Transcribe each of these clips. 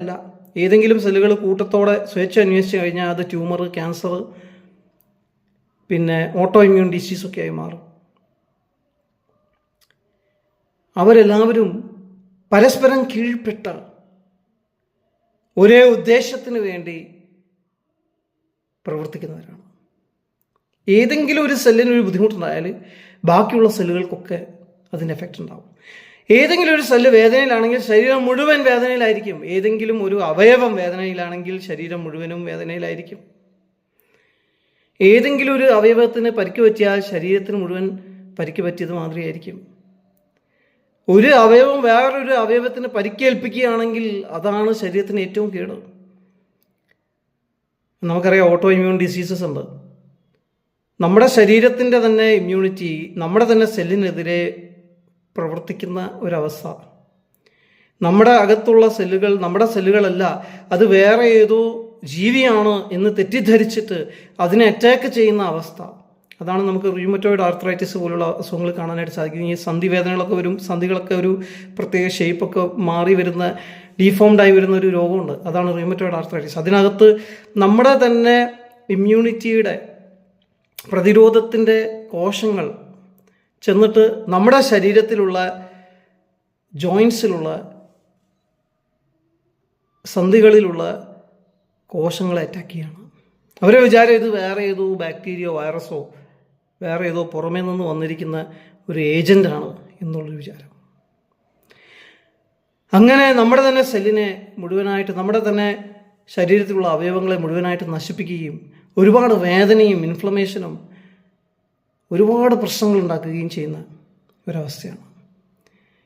അല്ല ഏതെങ്കിലും സെല്ലുകൾ കൂട്ടത്തോടെ സ്വേച്ഛ അന്വേഷിച്ച് കഴിഞ്ഞാൽ അത് ട്യൂമർ ക്യാൻസർ പിന്നെ ഓട്ടോ ഇമ്മ്യൂൺ ഡിസീസൊക്കെ ആയി മാറും. അവരെല്ലാവരും പരസ്പരം കീഴ്പ്പെട്ട ഒരേ ഉദ്ദേശത്തിന് വേണ്ടി പ്രവർത്തിക്കുന്നവരാണ്. ഏതെങ്കിലും ഒരു സെല്ലിന് ഒരു ബുദ്ധിമുട്ടുണ്ടായാൽ ബാക്കിയുള്ള സെല്ലുകൾക്കൊക്കെ അതിന്റെ എഫക്റ്റ് ഉണ്ടാവും. ഏതെങ്കിലും ഒരു സെല്ല് വേദനയിലാണെങ്കിൽ ശരീരം മുഴുവൻ വേദനയിലായിരിക്കും. ഏതെങ്കിലും ഒരു അവയവം വേദനയിലാണെങ്കിൽ ശരീരം മുഴുവനും വേദനയിലായിരിക്കും. ഏതെങ്കിലും ഒരു അവയവത്തിന് പരിക്ക് പറ്റിയാൽ ശരീരത്തിന് മുഴുവൻ പരിക്ക് പറ്റിയത് മാതിരിയായിരിക്കും. ഒരു അവയവം വേറൊരു അവയവത്തിന് പരിക്കേൽപ്പിക്കുകയാണെങ്കിൽ അതാണ് ശരീരത്തിന് ഏറ്റവും കേട്. നമുക്കറിയാം ഓട്ടോ ഇമ്മ്യൂൺ ഡിസീസസ് ഉണ്ട്. നമ്മുടെ ശരീരത്തിന്റെ തന്നെ ഇമ്മ്യൂണിറ്റി നമ്മുടെ തന്നെ സെല്ലിനെതിരെ പ്രവർത്തിക്കുന്ന ഒരവസ്ഥ. നമ്മുടെ അകത്തുള്ള സെല്ലുകൾ നമ്മുടെ സെല്ലുകളല്ല അത് വേറെ ഏതോ ജീവിയാണ് എന്ന് തെറ്റിദ്ധരിച്ചിട്ട് അതിനെ അറ്റാക്ക് ചെയ്യുന്ന അവസ്ഥ. അതാണ് നമുക്ക് റീമറ്റോയിഡ് ആർത്രൈറ്റിസ് പോലുള്ള അസുഖങ്ങൾ കാണാനായിട്ട് സാധിക്കും. ഈ സന്ധി വേദനകളൊക്കെ വരും സന്ധികളൊക്കെ ഒരു പ്രത്യേക ഷേപ്പൊക്കെ മാറി വരുന്ന ഡീഫോംഡ് ആയി വരുന്ന ഒരു രോഗമുണ്ട്. അതാണ് റീമറ്റോയിഡ് ആർത്രൈറ്റിസ് അതിനകത്ത് നമ്മുടെ തന്നെ ഇമ്മ്യൂണിറ്റിയുടെ പ്രതിരോധത്തിന്റെ കോശങ്ങൾ ചെന്നിട്ട് നമ്മുടെ ശരീരത്തിലുള്ള ജോയിൻസിലുള്ള സന്ധികളിലുള്ള കോശങ്ങളെ അറ്റാക്ക് ചെയ്യണം. അവരെ വിചാരം ഇത് വേറെ ഏതോ ബാക്ടീരിയോ വൈറസോ വേറെ ഏതോ പുറമേ നിന്ന് വന്നിരിക്കുന്ന ഒരു ഏജന്റാണ് എന്നുള്ളൊരു വിചാരം. അങ്ങനെ നമ്മുടെ തന്നെ സെല്ലിനെ മുഴുവനായിട്ട് നമ്മുടെ തന്നെ ശരീരത്തിലുള്ള അവയവങ്ങളെ മുഴുവനായിട്ട് നശിപ്പിക്കുകയും ഒരുപാട് വേദനയും ഇൻഫ്ലമേഷനും ഒരുപാട് പ്രശ്നങ്ങൾ ഉണ്ടാക്കുകയും ചെയ്യുന്ന ഒരവസ്ഥയാണ്.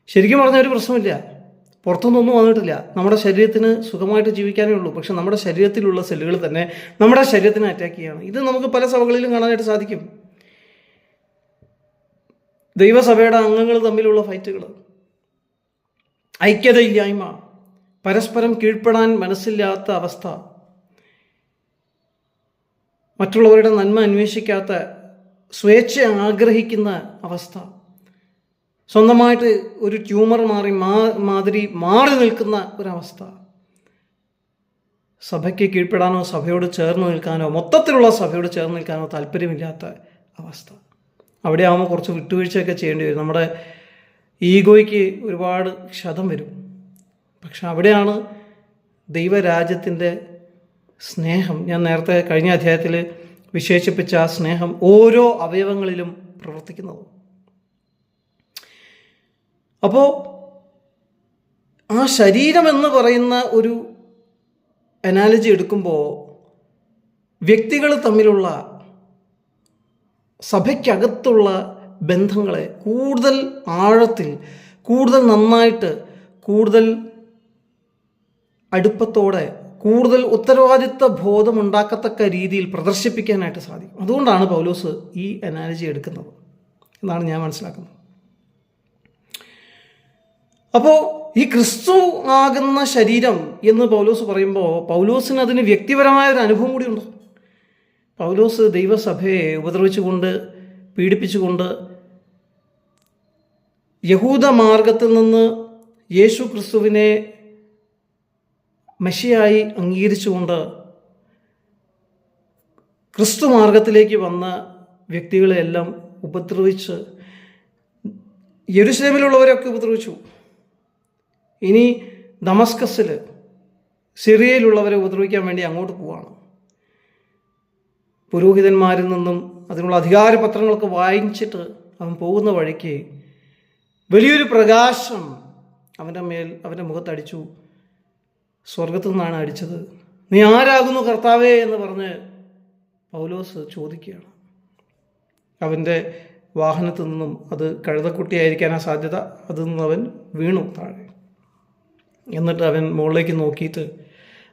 ശരിക്കും പറഞ്ഞ ഒരു പ്രശ്നമില്ല. പുറത്തുനിന്നൊന്നും വന്നിട്ടില്ല. നമ്മുടെ ശരീരത്തിന് സുഖമായിട്ട് ജീവിക്കാനേ ഉള്ളൂ. പക്ഷെ നമ്മുടെ ശരീരത്തിലുള്ള സെല്ലുകൾ തന്നെ നമ്മുടെ ശരീരത്തിനെ അറ്റാക്ക് ചെയ്യുകയാണ് ഇത് നമുക്ക് പല സഭകളിലും കാണാനായിട്ട് സാധിക്കും. ദൈവസഭയുടെ അംഗങ്ങൾ തമ്മിലുള്ള ഫൈറ്റുകൾ ഐക്യതയില്ലായ്മ. പരസ്പരം കീഴ്പ്പെടാൻ മനസ്സില്ലാത്ത അവസ്ഥ. മറ്റുള്ളവരുടെ നന്മ അന്വേഷിക്കാത്ത സ്വേച്ഛ ആഗ്രഹിക്കുന്ന അവസ്ഥ. സ്വന്തമായിട്ട് ഒരു ട്യൂമർ മാറി മാ മാതിരി മാറി നിൽക്കുന്ന ഒരവസ്ഥ. സഭയ്ക്ക് കീഴ്പ്പെടാനോ സഭയോട് ചേർന്ന് നിൽക്കാനോ മൊത്തത്തിലുള്ള സഭയോട് ചേർന്ന് നിൽക്കാനോ താല്പര്യമില്ലാത്ത അവസ്ഥ. അവിടെ ആകുമ്പോൾ കുറച്ച് വിട്ടുവീഴ്ചയൊക്കെ ചെയ്യേണ്ടി വരും. നമ്മുടെ ഈഗോയ്ക്ക് ഒരുപാട് ക്ഷതം വരും. പക്ഷെ അവിടെയാണ് ദൈവരാജ്യത്തിന്റെ സ്നേഹം. ഞാൻ നേരത്തെ കഴിഞ്ഞ അധ്യായത്തിൽ വിശേഷിപ്പിച്ച ആ സ്നേഹം ഓരോ അവയവങ്ങളിലും പ്രവർത്തിക്കുന്നത്. അപ്പോൾ ആ ശരീരം എന്ന് പറയുന്ന ഒരു അനാലജി എടുക്കുമ്പോൾ വ്യക്തികൾ തമ്മിലുള്ള സഭയ്ക്കകത്തുള്ള ബന്ധങ്ങളെ കൂടുതൽ ആഴത്തിൽ കൂടുതൽ നന്നായിട്ട് കൂടുതൽ അടുപ്പത്തോടെ കൂടുതൽ ഉത്തരവാദിത്ത ബോധം ഉണ്ടാക്കത്തക്ക രീതിയിൽ പ്രദർശിപ്പിക്കാനായിട്ട് സാധിക്കും. അതുകൊണ്ടാണ് പൗലോസ് ഈ അനാലജി എടുക്കുന്നത് എന്നാണ് ഞാൻ മനസ്സിലാക്കുന്നത്. അപ്പോൾ ഈ ക്രിസ്തു ആകുന്ന ശരീരം എന്ന് പൗലോസ് പറയുമ്പോൾ പൗലോസിന് അതിന് വ്യക്തിപരമായ ഒരു അനുഭവം കൂടിയുണ്ട്. പൗലോസ് ദൈവസഭയെ ഉപദ്രവിച്ചുകൊണ്ട് പീഡിപ്പിച്ചുകൊണ്ട് യഹൂദ മാർഗത്തിൽ നിന്ന് യേശു ക്രിസ്തുവിനെ മഷിയായി അംഗീകരിച്ചുകൊണ്ട് ക്രിസ്തു മാർഗത്തിലേക്ക് വന്ന വ്യക്തികളെയെല്ലാം ഉപദ്രവിച്ച് യരുസലേമിലുള്ളവരൊക്കെ ഉപദ്രവിച്ചു. ഇനി ദമസ്കസിൽ സിറിയയിലുള്ളവരെ ഉപദ്രവിക്കാൻ വേണ്ടി അങ്ങോട്ട് പോവാണ്. പുരോഹിതന്മാരിൽ നിന്നും അതിനുള്ള അധികാരപത്രങ്ങളൊക്കെ വായിച്ചിട്ട് അവൻ പോകുന്ന വഴിക്ക് വലിയൊരു പ്രകാശം അവന്റെ മേൽ അവന്റെ മുഖത്തടിച്ചു. സ്വർഗത്തു നിന്നാണ് അടിച്ചത്. നീ ആരാകുന്നു കർത്താവേ എന്ന് പറഞ്ഞ് പൗലോസ് ചോദിക്കുകയാണ്. അവന്റെ വാഹനത്തു നിന്നും അത് കഴുതക്കുട്ടിയായിരിക്കാനാ സാധ്യത അതിൽ നിന്ന് അവൻ വീണു താഴെ. എന്നിട്ട് അവൻ മുകളിലേക്ക് നോക്കിയിട്ട്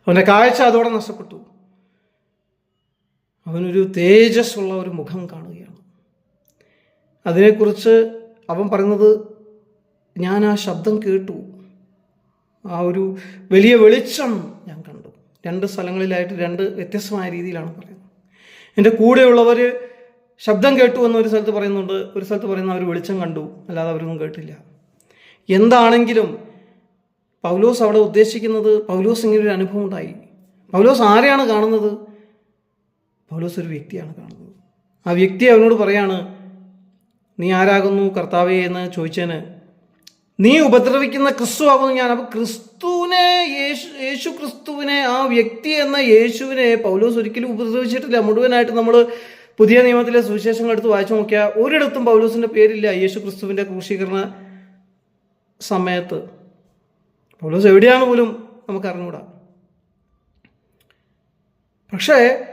അവന്റെ കാഴ്ച അതോടെ നഷ്ടപ്പെട്ടു. അവനൊരു തേജസ്സുള്ള ഒരു മുഖം കാണുകയാണ്. അതിനെക്കുറിച്ച് അവൻ പറയുന്നത് ഞാൻ ആ ശബ്ദം കേട്ടു. ആ ഒരു വലിയ വെളിച്ചം ഞാൻ കണ്ടു. രണ്ട് സ്ഥലങ്ങളിലായിട്ട് രണ്ട് വ്യത്യസ്തമായ രീതിയിലാണ് പറയുന്നത്. എന്റെ കൂടെയുള്ളവർ ശബ്ദം കേട്ടു എന്ന് ഒരു സ്ഥലത്ത് പറയുന്നുണ്ട് ഒരു സ്ഥലത്ത് പറയുന്ന അവർ വെളിച്ചം കണ്ടു അല്ലാതെ അവരൊന്നും കേട്ടില്ല. എന്താണെങ്കിലും പൗലോസ് അവിടെ ഉദ്ദേശിക്കുന്നത് പൗലോസ് ഇങ്ങനെ ഒരു അനുഭവം ഉണ്ടായി. പൗലോസ് ആരെയാണ് കാണുന്നത്? പൗലോസ് ഒരു വ്യക്തിയാണ് കാണുന്നത്. ആ വ്യക്തി അവനോട് പറയാണ് നീ ആരാകുന്നു കർത്താവേ? എന്ന് ചോദിച്ചതിന് നീ ഉപദ്രവിക്കുന്ന ക്രിസ്തു ആകുന്നു ഞാൻ. അപ്പോൾ ക്രിസ്തുവിനെ യേശു യേശു ക്രിസ്തുവിനെ ആ വ്യക്തി എന്ന യേശുവിനെ പൗലോസ് ഒരിക്കലും ഉപദ്രവിച്ചിട്ടില്ല. മുഴുവനായിട്ട് നമ്മൾ പുതിയ നിയമത്തിലെ സുവിശേഷങ്ങൾ എടുത്ത് വായിച്ചു നോക്കിയാൽ ഒരിടത്തും പൗലോസിന്റെ പേരില്ല യേശു ക്രിസ്തുവിന്റെ ക്രൂശീകരണ സമയത്ത്. പൗലോസ് എവിടെയാണ് പോലും നമുക്ക് അറിഞ്ഞുകൂടാ. പക്ഷേ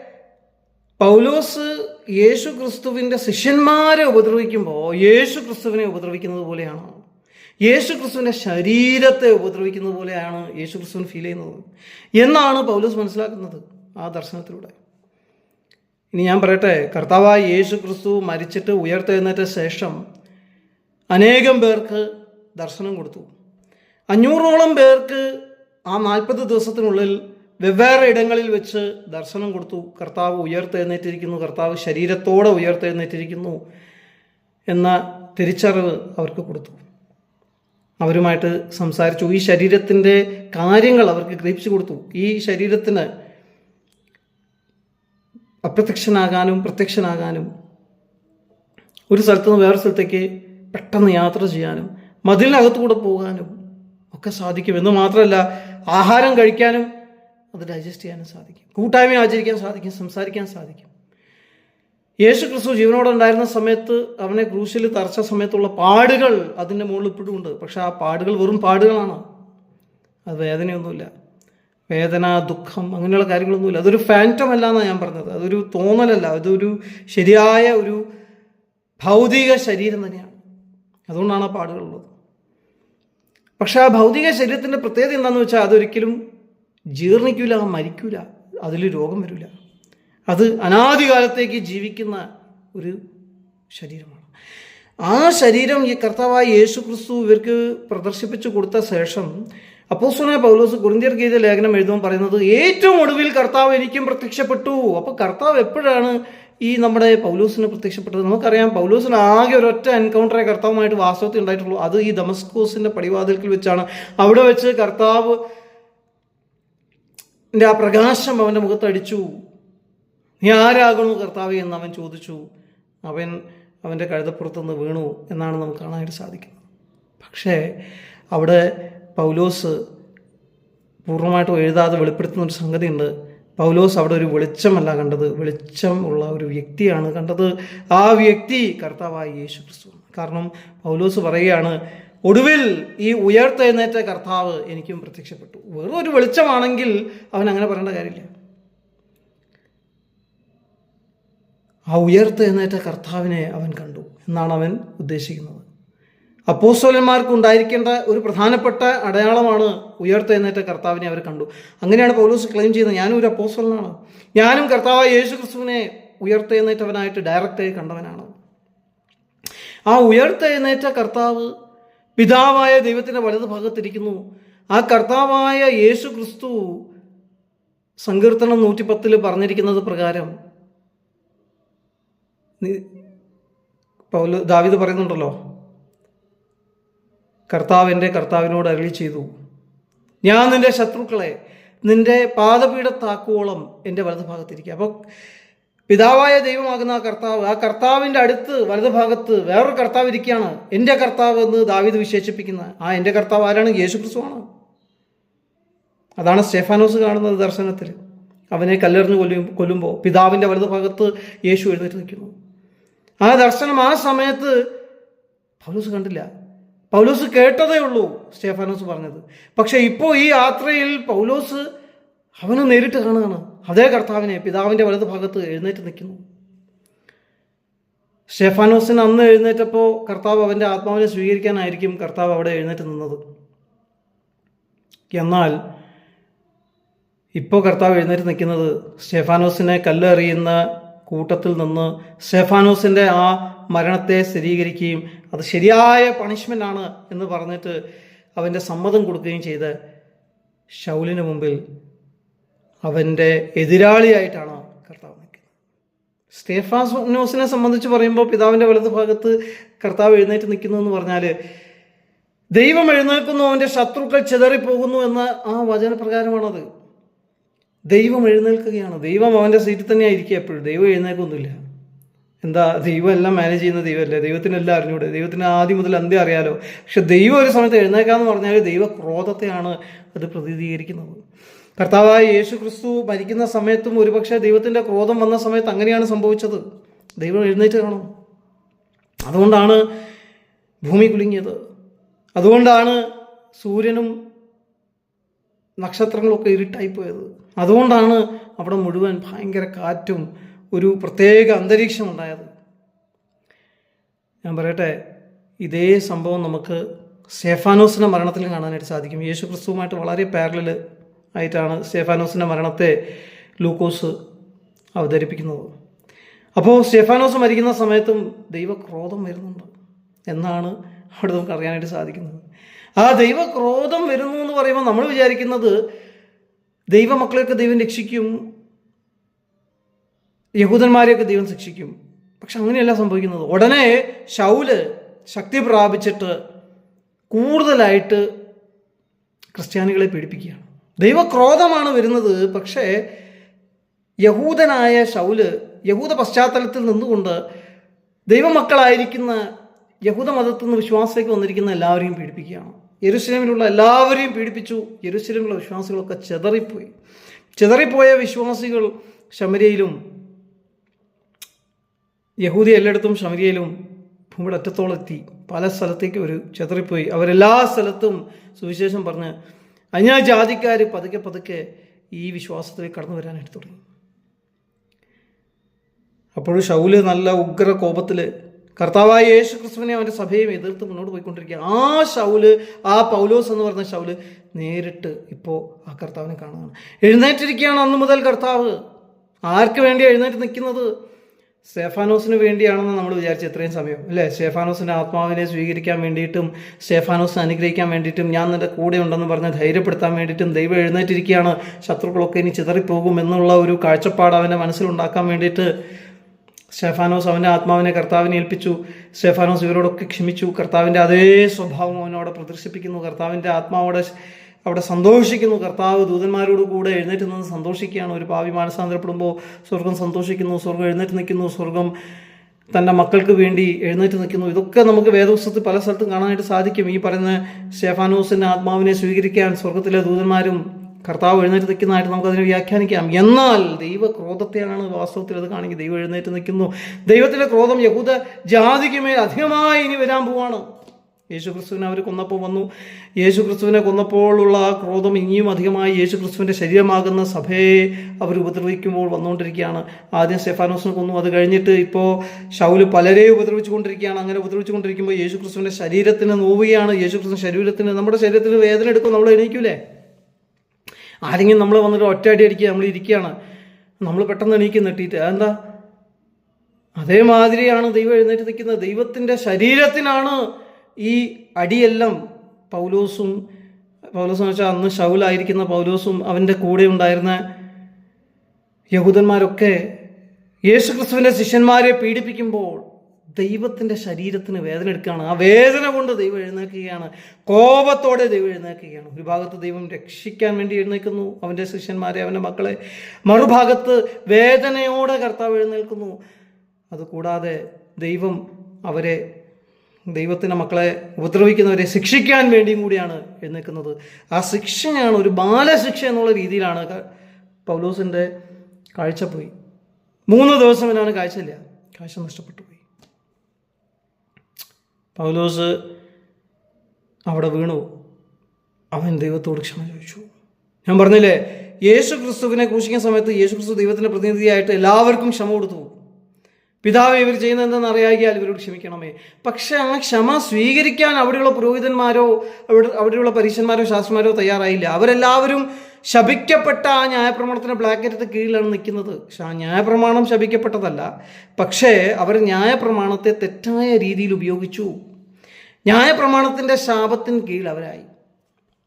പൗലോസ് യേശു ക്രിസ്തുവിന്റെ ശിഷ്യന്മാരെ ഉപദ്രവിക്കുമ്പോൾ യേശു ക്രിസ്തുവിനെ ഉപദ്രവിക്കുന്നത് പോലെയാണ്? യേശു ക്രിസ്തുവിന്റെ ശരീരത്തെ ഉപദ്രവിക്കുന്നത് പോലെയാണ് യേശു ക്രിസ്തുവിന് ഫീൽ ചെയ്യുന്നത്. എന്നാണ് പൗലോസ് മനസ്സിലാക്കുന്നത് ആ ദർശനത്തിലൂടെ. ഇനി ഞാൻ പറയട്ടെ കർത്താവായ യേശു ക്രിസ്തു മരിച്ചിട്ട് ഉയർത്തെഴുന്നേറ്റ ശേഷം അനേകം പേർക്ക് ദർശനം കൊടുത്തു. അഞ്ഞൂറോളം പേർക്ക് ആ നാൽപ്പത് ദിവസത്തിനുള്ളിൽ വെവ്വേറെ ഇടങ്ങളിൽ വെച്ച് ദർശനം കൊടുത്തു. കർത്താവ് ഉയർത്തെഴുന്നേറ്റിരിക്കുന്നു കർത്താവ് ശരീരത്തോടെ ഉയർത്തെഴുന്നേറ്റിരിക്കുന്നു എന്ന തിരിച്ചറിവ് അവർക്ക് കൊടുത്തു. അവരുമായിട്ട് സംസാരിച്ചു. ഈ ശരീരത്തിന്റെ കാര്യങ്ങൾ അവർക്ക് ഗ്രഹിച്ചു കൊടുത്തു. ഈ ശരീരത്തിന് അപ്രത്യക്ഷനാകാനും പ്രത്യക്ഷനാകാനും ഒരു സ്ഥലത്ത് നിന്ന് വേറെ സ്ഥലത്തേക്ക് പെട്ടെന്ന് യാത്ര ചെയ്യാനും മതിലിനകത്തുകൂടെ പോകാനും ഒക്കെ സാധിക്കും. എന്ന് മാത്രമല്ല ആഹാരം കഴിക്കാനും അത് ഡൈജസ്റ്റ് ചെയ്യാനും സാധിക്കും. കൂട്ടായ്മ ആചരിക്കാൻ സാധിക്കും സംസാരിക്കാൻ സാധിക്കും. യേശു ക്രിസ്തു ജീവനോടെ ഉണ്ടായിരുന്ന സമയത്ത് അവനെ ക്രൂശിൽ തറച്ച സമയത്തുള്ള പാടുകൾ അതിന്റെ മുകളിൽ ഇപ്പോഴും ഉണ്ട് പക്ഷെ ആ പാടുകൾ വെറും പാടുകളാണ്. അത് വേദനയൊന്നുമില്ല. വേദന ദുഃഖം അങ്ങനെയുള്ള കാര്യങ്ങളൊന്നുമില്ല. അതൊരു ഫാന്റം അല്ല എന്നാണ് ഞാൻ പറഞ്ഞത്. അതൊരു തോന്നലല്ല. അതൊരു ശരിയായ ഒരു ഭൗതിക ശരീരം തന്നെയാണ്. അതുകൊണ്ടാണ് ആ പാടുകളുള്ളത് പക്ഷെ ആ ഭൗതിക ശരീരത്തിന്റെ പ്രത്യേകത എന്താണെന്ന് വെച്ചാൽ അതൊരിക്കലും ജീർണിക്കില്ല മരിക്കില്ല അതിൽ രോഗം വരില്ല. അത് അനാദികാലത്തേക്ക് ജീവിക്കുന്ന ഒരു ശരീരമാണ്. ആ ശരീരം ഈ കർത്താവായ യേശു ക്രിസ്തു ഇവർക്ക് പ്രദർശിപ്പിച്ചു കൊടുത്ത ശേഷം അപ്പോസ്തലനായ പൗലോസ് കുറിന്തിയർ ഗീത ലേഖനം എഴുതുമ്പോൾ പറയുന്നത് ഏറ്റവും ഒടുവിൽ കർത്താവ് എനിക്കും പ്രത്യക്ഷപ്പെട്ടു. അപ്പോൾ കർത്താവ് എപ്പോഴാണ് ഈ നമ്മുടെ പൗലോസിന് പ്രത്യക്ഷപ്പെട്ടത്? നമുക്കറിയാം പൗലോസിന് ആകെ ഒരൊറ്റ എൻകൗണ്ടറെ കർത്താവുമായിട്ട് വാസ്തവത്തിൽ ഉണ്ടായിട്ടുള്ളൂ. അത് ഈ ദമസ്കോസിന്റെ പടിവാതിൽക്കിൽ വെച്ചാണ്. അവിടെ വെച്ച് കർത്താവ് ആ പ്രകാശം അവന്റെ മുഖത്തടിച്ചു. നീ ആരാകുന്നു കർത്താവ് എന്ന് അവൻ ചോദിച്ചു. അവൻ അവന്റെ കഴുതപ്പുറത്തുനിന്ന് വീണു എന്നാണ് നമുക്ക് കാണാനായിട്ട് സാധിക്കുന്നത്. പക്ഷേ അവിടെ പൗലോസ് പൂർണമായിട്ടും എഴുതാതെ വെളിപ്പെടുത്തുന്ന ഒരു സംഗതിയുണ്ട്. പൗലോസ് അവിടെ ഒരു വെളിച്ചമല്ല കണ്ടത്. വെളിച്ചം ഉള്ള ഒരു വ്യക്തിയാണ് കണ്ടത്. ആ വ്യക്തി കർത്താവായ യേശു ക്രിസ്തു. കാരണം പൗലോസ് പറയുകയാണ് ഒടുവിൽ ഈ ഉയർത്തെഴുന്നേറ്റ കർത്താവ് എനിക്കും പ്രത്യക്ഷപ്പെട്ടു. വെറും ഒരു വെളിച്ചമാണെങ്കിൽ അവൻ അങ്ങനെ പറയേണ്ട കാര്യമില്ല. ആ ഉയർത്തെഴുന്നേറ്റ കർത്താവിനെ അവൻ കണ്ടു എന്നാണ് അവൻ ഉദ്ദേശിക്കുന്നത്. അപ്പോസ്തലന്മാർക്ക് ഉണ്ടായിരിക്കേണ്ട ഒരു പ്രധാനപ്പെട്ട അടയാളമാണ് ഉയർത്തെഴുന്നേറ്റ കർത്താവിനെ അവർ കണ്ടു. അങ്ങനെയാണ് പൗലോസ് ക്ലെയിം ചെയ്യുന്നത്. ഞാനും ഒരു അപ്പോസ്തലനാണ്. ഞാനും കർത്താവായ യേശു ക്രിസ്തുവിനെ ഉയർത്തെഴുന്നേറ്റവനായിട്ട് ഡയറക്റ്റായി കണ്ടവനാണ്. ആ ഉയർത്തെഴുന്നേറ്റ കർത്താവ് പിതാവായ ദൈവത്തിന്റെ വലത് ഭാഗത്തിരിക്കുന്നു ആ കർത്താവായ യേശു ക്രിസ്തു സങ്കീർത്തനം നൂറ്റിപ്പത്തിൽ പറഞ്ഞിരിക്കുന്നത് പ്രകാരം നി- പൗല ദാവിദ് പറയുന്നുണ്ടല്ലോ കർത്താവ് എന്റെ കർത്താവിനോട് അരളി ചെയ്തു. ഞാൻ നിന്റെ ശത്രുക്കളെ നിന്റെ പാദപീഠത്താക്കുവോളം എന്റെ വലതുഭാഗത്തിരിക്കുക. അപ്പോൾ പിതാവായ ദൈവമാകുന്ന ആ കർത്താവ് ആ കർത്താവിന്റെ അടുത്ത് വലതുഭാഗത്ത് വേറൊരു കർത്താവ് ഇരിക്കുകയാണ്. എന്റെ കർത്താവ് എന്ന് ദാവീദ് വിശേഷിപ്പിക്കുന്ന ആ എന്റെ കർത്താവ് ആരാണ്? യേശു ക്രിസ്തുവാണ് അതാണ് സ്റ്റെഫാനോസ് കാണുന്നത് ദർശനത്തിൽ. അവനെ കല്ലെറിഞ്ഞ് കൊല്ലും കൊല്ലുമ്പോൾ പിതാവിന്റെ വലതുഭാഗത്ത് യേശു എഴുന്നേറ്റ് നിൽക്കുന്നു. ആ ദർശനം ആ സമയത്ത് പൗലോസ് കണ്ടില്ല. പൗലോസ് കേട്ടതേ ഉള്ളൂ സ്റ്റേഫാനോസ് പറഞ്ഞത്. പക്ഷേ ഇപ്പോൾ ഈ യാത്രയിൽ പൗലോസ് അവനെ നേരിട്ട് കാണുകയാണ്. അതേ കർത്താവിനെ പിതാവിന്റെ വലത് ഭാഗത്ത് എഴുന്നേറ്റ് നിൽക്കുന്നു. സ്റ്റെഫാനോസിന് അന്ന് എഴുന്നേറ്റപ്പോൾ കർത്താവ് അവന്റെ ആത്മാവിനെ സ്വീകരിക്കാനായിരിക്കും കർത്താവ് അവിടെ എഴുന്നേറ്റ് നിന്നത്. എന്നാൽ ഇപ്പോൾ കർത്താവ് എഴുന്നേറ്റ് നിൽക്കുന്നത് സ്റ്റെഫാനോസിനെ കല്ലെറിയുന്ന കൂട്ടത്തിൽ നിന്ന് സ്റ്റെഫാനോസിന്റെ ആ മരണത്തെ സ്ഥിരീകരിക്കുകയും അത് ശരിയായ പണിഷ്മെന്റ് ആണ് എന്ന് പറഞ്ഞിട്ട് അവന്റെ സമ്മതം കൊടുക്കുകയും ചെയ്ത് ഷൗലിന് മുമ്പിൽ അവന്റെ എതിരാളിയായിട്ടാണ് കർത്താവ് നിൽക്കുന്നത്. സ്റ്റേഫാനോസിനെ സംബന്ധിച്ച് പറയുമ്പോൾ പിതാവിന്റെ വലത് ഭാഗത്ത് കർത്താവ് എഴുന്നേറ്റ് നിൽക്കുന്നു എന്ന് പറഞ്ഞാൽ ദൈവം എഴുന്നേൽക്കുന്നു അവന്റെ ശത്രുക്കൾ ചിതറിപ്പോകുന്നു എന്ന ആ വചനപ്രകാരമാണത്. ദൈവം എഴുന്നേൽക്കുകയാണ്. ദൈവം അവന്റെ സീറ്റിൽ തന്നെ ആയിരിക്കുക എപ്പോഴും. ദൈവം എഴുന്നേൽക്കൊന്നുമില്ല. എന്താ ദൈവം എല്ലാം മാനേജ് ചെയ്യുന്ന ദൈവമല്ലേ? ദൈവത്തിനെല്ലാം അറിഞ്ഞൂടെ? ദൈവത്തിന് ആദ്യം മുതൽ അന്ത്യം അറിയാലോ? പക്ഷെ ദൈവം ഒരു സമയത്ത് എഴുന്നേക്കാന്ന് പറഞ്ഞാൽ ദൈവ ക്രോധത്തെയാണ് അത് പ്രതിനിധീകരിക്കുന്നത്. കർത്താവായ യേശു ക്രിസ്തു മരിക്കുന്ന സമയത്തും ഒരുപക്ഷെ ദൈവത്തിന്റെ ക്രോധം വന്ന സമയത്ത് അങ്ങനെയാണ് സംഭവിച്ചത്. ദൈവം എഴുന്നേറ്റ് കാണും. അതുകൊണ്ടാണ് ഭൂമി കുലുങ്ങിയത്. അതുകൊണ്ടാണ് സൂര്യനും നക്ഷത്രങ്ങളൊക്കെ ഇരുട്ടായി പോയത് അതുകൊണ്ടാണ് അവിടെ മുഴുവൻ ഭയങ്കര കാറ്റും ഒരു പ്രത്യേക അന്തരീക്ഷം ഉണ്ടായത്. ഞാൻ പറയട്ടെ ഇതേ സംഭവം നമുക്ക് സ്റ്റേഫാനോസിന്റെ മരണത്തിൽ കാണാനായിട്ട് സാധിക്കും. യേശു ക്രിസ്തുവുമായിട്ട് വളരെ പാരലിൽ ആയിട്ടാണ് സ്റ്റേഫാനോസിന്റെ മരണത്തെ ലൂക്കോസ് അവതരിപ്പിക്കുന്നത്. അപ്പോൾ സ്റ്റെഫാനോസ് മരിക്കുന്ന സമയത്തും ദൈവക്രോധം വരുന്നുണ്ട് എന്നാണ് അവിടെ നമുക്ക് അറിയാനായിട്ട് സാധിക്കുന്നത്. ആ ദൈവക്രോധം വരുന്നു എന്ന് പറയുമ്പോൾ നമ്മൾ വിചാരിക്കുന്നത് ദൈവമക്കളെയൊക്കെ ദൈവം രക്ഷിക്കും. യഹൂദന്മാരെയൊക്കെ ദൈവം ശിക്ഷിക്കും. പക്ഷെ അങ്ങനെയല്ല സംഭവിക്കുന്നത്. ഉടനെ ശൗൽ ശക്തി പ്രാപിച്ചിട്ട് കൂടുതലായിട്ട് ക്രിസ്ത്യാനികളെ പീഡിപ്പിക്കുകയാണ്. ദൈവക്രോധമാണ് വരുന്നത്. പക്ഷേ യഹൂദനായ ശൗൽ യഹൂദ പശ്ചാത്തലത്തിൽ നിന്നുകൊണ്ട് ദൈവമക്കളായിരിക്കുന്ന യഹൂദ മതത്തിൽ നിന്ന് വിശ്വാസത്തേക്ക് വന്നിരിക്കുന്ന എല്ലാവരെയും പീഡിപ്പിക്കുകയാണ്. യെരുശലേമിലുള്ള എല്ലാവരെയും പീഡിപ്പിച്ചു. യെരുസലേമിലുള്ള വിശ്വാസികളൊക്കെ ചെതറിപ്പോയി. ചെതറിപ്പോയ വിശ്വാസികൾ ശമരിയയിലും യഹൂദി എല്ലായിടത്തും ശമരിയയിലും ഭൂമിയുടെ അറ്റത്തോളം എത്തി. പല സ്ഥലത്തേക്ക് ഒരു ചെതറിപ്പോയി. അവരെല്ലാ സ്ഥലത്തും സുവിശേഷം പറഞ്ഞ് അന്യജാതിക്കാർ പതുക്കെ പതുക്കെ ഈ വിശ്വാസത്തിലേക്ക് കടന്നു വരാനായിട്ട് തുടങ്ങി. അപ്പോൾ ഷൗൽ നല്ല ഉഗ്ര കോപത്തിൽ കർത്താവായ യേശു ക്രിസ്തുവിനെ അവന്റെ സഭയും എതിർത്ത് മുന്നോട്ട് പോയിക്കൊണ്ടിരിക്കുക. ആ ഷൗൽ ആ പൗലോസ് എന്ന് പറഞ്ഞ ഷൗൽ നേരിട്ട് ഇപ്പോൾ ആ കർത്താവിനെ കാണുകയാണ്. എഴുന്നേറ്റിരിക്കുകയാണ് അന്ന് മുതൽ കർത്താവ്. ആർക്ക് വേണ്ടി എഴുന്നേറ്റ് നിൽക്കുന്നത്? സ്റ്റേഫാനോസിന് വേണ്ടിയാണെന്ന് നമ്മൾ വിചാരിച്ചു ഇത്രയും സമയം. അല്ലേ? സ്റ്റേഫാനോസിന്റെ ആത്മാവിനെ സ്വീകരിക്കാൻ വേണ്ടിയിട്ടും സ്റ്റേഫാനോസിനെ അനുഗ്രഹിക്കാൻ വേണ്ടിയിട്ടും ഞാൻ നിന്റെ കൂടെ ഉണ്ടെന്ന് പറഞ്ഞ് ധൈര്യപ്പെടുത്താൻ വേണ്ടിയിട്ടും ദൈവം എഴുന്നേറ്റിരിക്കുകയാണ്. ശത്രുക്കളൊക്കെ ഇനി ചിതറിപ്പോകും എന്നുള്ള ഒരു കാഴ്ചപ്പാട് അവന്റെ മനസ്സിലുണ്ടാക്കാൻ വേണ്ടിയിട്ട് സ്റ്റെഫാനോസ് അവന്റെ ആത്മാവിനെ കർത്താവിനെ ഏൽപ്പിച്ചു. സ്റ്റെഫാനോസ് ഇവരോടൊക്കെ ക്ഷമിച്ചു. കർത്താവിന്റെ അതേ സ്വഭാവം അവനവിടെ പ്രദർശിപ്പിക്കുന്നു. കർത്താവിന്റെ ആത്മാവോടെ അവിടെ സന്തോഷിക്കുന്നു. കർത്താവ് ദൂതന്മാരോട് കൂടെ എഴുന്നേറ്റ് നിന്ന് സന്തോഷിക്കുകയാണ്. ഒരു പാവി മാനസാന്തരപ്പെടുമ്പോൾ സ്വർഗം സന്തോഷിക്കുന്നു. സ്വർഗം എഴുന്നേറ്റ് നിൽക്കുന്നു. സ്വർഗം തന്റെ മക്കൾക്ക് വേണ്ടി എഴുന്നേറ്റ് നിൽക്കുന്നു. ഇതൊക്കെ നമുക്ക് വേദപുസ്തകത്തിൽ പല സ്ഥലത്തും കാണാനായിട്ട് സാധിക്കും. ഈ പറയുന്ന സ്റ്റെഫാനോസിന്റെ ആത്മാവിനെ സ്വീകരിക്കാൻ സ്വർഗത്തിലെ ദൂതന്മാരും കർത്താവ് എഴുന്നേറ്റ് നിൽക്കുന്നതായിട്ട് നമുക്കതിനെ വ്യാഖ്യാനിക്കാം. എന്നാൽ ദൈവക്രോധത്തെയാണ് വാസ്തവത്തിൽ അത് കാണിക്കുക ദൈവം എഴുന്നേറ്റ് നിൽക്കുന്നു. ദൈവത്തിന്റെ ക്രോധം യഹൂദ ജാതിക്ക് മേൽ അധികമായി ഇനി വരാൻ പോവാണ്. യേശു ക്രിസ്തുവിനെ അവർ കൊന്നപ്പോൾ വന്നു. യേശു ക്രിസ്തുവിനെ കൊന്നപ്പോഴുള്ള ആ ക്രോധം ഇനിയും അധികമായി യേശു ക്രിസ്തുവിന്റെ ശരീരമാകുന്ന സഭയെ അവർ ഉപദ്രവിക്കുമ്പോൾ വന്നുകൊണ്ടിരിക്കുകയാണ്. ആദ്യം സെഫാനോസിനെ കൊന്നു. അത് കഴിഞ്ഞിട്ട് ഇപ്പോൾ ഷൗൽ പലരെയും ഉപദ്രവിച്ചുകൊണ്ടിരിക്കുകയാണ്. അങ്ങനെ ഉപദ്രവിച്ചുകൊണ്ടിരിക്കുമ്പോൾ യേശു ക്രിസ്തുവിന്റെ ശരീരത്തിന് നോവുകയാണ്. യേശു ക്രിസ്തു ശരീരത്തിന് നമ്മുടെ ശരീരത്തിന് വേദന എടുക്കും നമ്മൾ എണീക്കൂലേ? ആരെങ്കിലും നമ്മൾ വന്നിട്ട് ഒറ്റ അടി അടിക്കുക നമ്മൾ ഇരിക്കുകയാണ്. നമ്മൾ പെട്ടെന്ന് എണീക്കും നെട്ടിയിട്ട് അതെന്താ? അതേമാതിരിയാണ് ദൈവം എഴുന്നേറ്റ് നിൽക്കുന്നത്. ദൈവത്തിന്റെ ശരീരത്തിനാണ് ഈ അടിയെല്ലാം പൗലോസും പൗലോസ് എന്ന് വെച്ചാൽ അന്ന് ഷൗലായിരിക്കുന്ന പൗലോസും അവന്റെ കൂടെ ഉണ്ടായിരുന്ന യഹൂദന്മാരൊക്കെ യേശുക്രിസ്തുവിന്റെ ശിഷ്യന്മാരെ പീഡിപ്പിക്കുമ്പോൾ ദൈവത്തിന്റെ ശരീരത്തിന് വേദന എടുക്കുകയാണ്. ആ വേദന കൊണ്ട് ദൈവം എഴുന്നേൽക്കുകയാണ്. കോപത്തോടെ ദൈവം എഴുന്നേൽക്കുകയാണ്. ഒരു ഭാഗത്ത് ദൈവം രക്ഷിക്കാൻ വേണ്ടി എഴുന്നേൽക്കുന്നു. അവന്റെ ശിഷ്യന്മാരെ അവന്റെ മക്കളെ. മറുഭാഗത്ത് വേദനയോടെ കർത്താവ് എഴുന്നേൽക്കുന്നു. അതുകൂടാതെ ദൈവം അവരെ ദൈവത്തിന്റെ മക്കളെ ഉപദ്രവിക്കുന്നവരെ ശിക്ഷിക്കാൻ വേണ്ടിയും കൂടിയാണ് എഴുന്നേൽക്കുന്നത്. ആ ശിക്ഷയാണ് ഒരു ബാലശിക്ഷ എന്നുള്ള രീതിയിലാണ് പൗലോസിന്റെ കാഴ്ച പോയി. മൂന്ന് ദിവസം അവനാണ് കാഴ്ചയില്ല. കാഴ്ച നഷ്ടപ്പെട്ടു. പൗലോസ് അവിടെ വീണു. അവൻ ദൈവത്തോട് ക്ഷമ ചോദിച്ചു. ഞാൻ പറഞ്ഞില്ലേ യേശു ക്രിസ്തുവിനെ ക്രൂശിക്കുന്ന സമയത്ത് യേശു ക്രിസ്തു ദൈവത്തിന്റെ പ്രതിനിധിയായിട്ട് എല്ലാവർക്കും ക്ഷമ കൊടുത്തു പിതാവ് ഇവർ ചെയ്യുന്നത് അറിയാകിയാൽ ഇവരോട് ക്ഷമിക്കണമേ. പക്ഷെ ആ ക്ഷമ സ്വീകരിക്കാൻ അവിടെയുള്ള പുരോഹിതന്മാരോ അവിടെ അവിടെയുള്ള പരീക്ഷന്മാരോ ശാസ്ത്രന്മാരോ തയ്യാറായില്ല. അവരെല്ലാവരും ശപിക്കപ്പെട്ട ആ ന്യായപ്രമാണത്തിന്റെ ബ്ലാക്കറ്റ് കീഴിലാണ് നിൽക്കുന്നത്. പക്ഷെ ആ ന്യായപ്രമാണം ശപിക്കപ്പെട്ടതല്ല. പക്ഷേ അവർ ന്യായപ്രമാണത്തെ തെറ്റായ രീതിയിൽ ഉപയോഗിച്ചു. ന്യായപ്രമാണത്തിന്റെ ശാപത്തിന് കീഴിൽ അവരായി.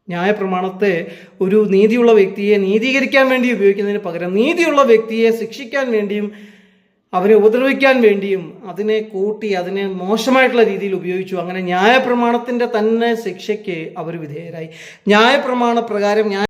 ന്യായപ്രമാണത്തെ ഒരു നീതിയുള്ള വ്യക്തിയെ നീതീകരിക്കാൻ വേണ്ടി ഉപയോഗിക്കുന്നതിന് പകരം നീതിയുള്ള വ്യക്തിയെ ശിക്ഷിക്കാൻ വേണ്ടിയും അവരെ ഉപദ്രവിക്കാൻ വേണ്ടിയും അതിനെ കൂട്ടി അതിനെ മോശമായിട്ടുള്ള രീതിയിൽ ഉപയോഗിച്ചു. അങ്ങനെ ന്യായപ്രമാണത്തിന്റെ തന്നെ ശിക്ഷയ്ക്ക് അവർ വിധേയരായി. ന്യായപ്രമാണ പ്രകാരം ന്യായ